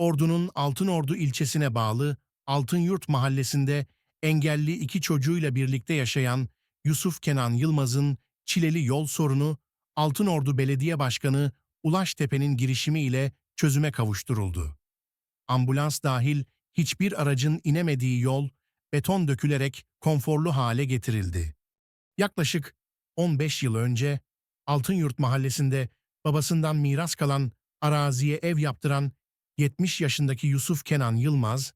Ordu'nun Altınordu ilçesine bağlı Altınyurt mahallesinde engelli iki çocuğuyla birlikte yaşayan Yusuf Kenan Yılmaz'ın çileli yol sorunu Altınordu Belediye Başkanı Ulaş Tepe'nin girişimiyle çözüme kavuşturuldu. Ambulans dahil hiçbir aracın inemediği yol beton dökülerek konforlu hale getirildi. Yaklaşık 15 yıl önce Altınyurt mahallesinde babasından miras kalan araziye ev yaptıran 70 yaşındaki Yusuf Kenan Yılmaz,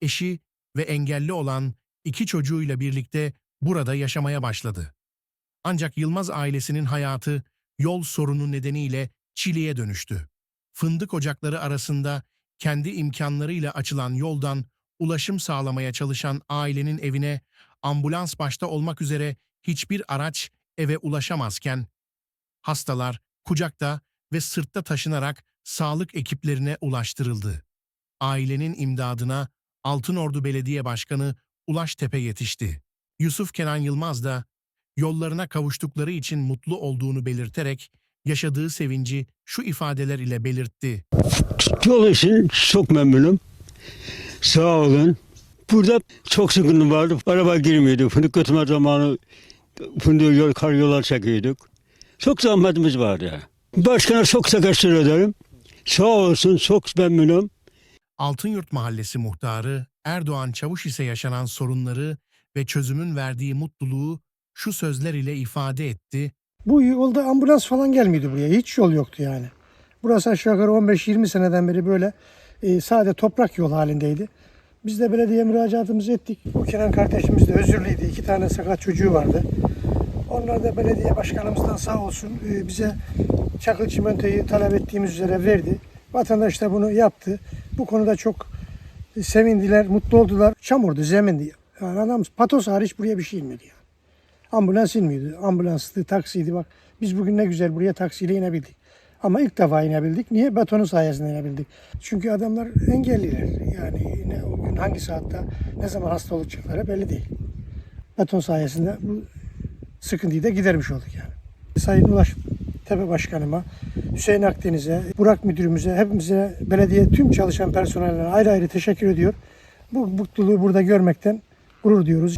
eşi ve engelli olan iki çocuğuyla birlikte burada yaşamaya başladı. Ancak Yılmaz ailesinin hayatı yol sorunu nedeniyle çileye dönüştü. Fındık ocakları arasında kendi imkanlarıyla açılan yoldan ulaşım sağlamaya çalışan ailenin evine ambulans başta olmak üzere hiçbir araç eve ulaşamazken hastalar kucakta ve sırtta taşınarak sağlık ekiplerine ulaştırıldı. Ailenin imdadına Altınordu Belediye Başkanı Ulaş Tepe yetişti. Yusuf Kenan Yılmaz da yollarına kavuştukları için mutlu olduğunu belirterek yaşadığı sevinci şu ifadeler ile belirtti. Yol için çok memnunum. Sağ olun. Burada çok sıkıntı vardı. Araba girmiyordu. Fındık götürme zamanı fındığı yol, kar yola çekiyorduk. Çok zahmetimiz vardı. Başkana çok teşekkür ederim. Sağ olsun. Çok memnunum. Altınyurt Mahallesi muhtarı Erdoğan Çavuş ise yaşanan sorunları ve çözümün verdiği mutluluğu şu sözler ile ifade etti. Bu yolda ambulans falan gelmiyordu buraya. Hiç yol yoktu yani. Burası aşağı yukarı 15-20 seneden beri böyle e, sade toprak yol halindeydi. Biz de belediye müracaatımızı ettik. Bu Kenan kardeşimiz de özürlüydü. İki tane sakat çocuğu vardı. Onlar da belediye başkanımızdan sağ olsun e, bize çakıl çimentoyu talep ettiğimiz üzere verdi. Vatandaş da bunu yaptı. Bu konuda çok e, sevindiler, mutlu oldular. Çamurdu, zemindi. Yani adam patos hariç buraya bir şey inmedi yani. Ambulans inmiyordu. Ambulanstı, taksiydi bak. Biz bugün ne güzel buraya taksiyle inebildik. Ama ilk defa inebildik. Niye? Betonun sayesinde inebildik. Çünkü adamlar engelliler. Yani ne, o gün hangi saatte ne zaman hasta olacakları belli değil. Beton sayesinde bu sıkıntıyı da gidermiş olduk yani. Sayın Ulaş Tepe Başkanıma, Hüseyin Akdeniz'e, Burak Müdürümüze, hepimize, belediye tüm çalışan personeline ayrı ayrı teşekkür ediyor. Bu mutluluğu burada görmekten gurur diyoruz.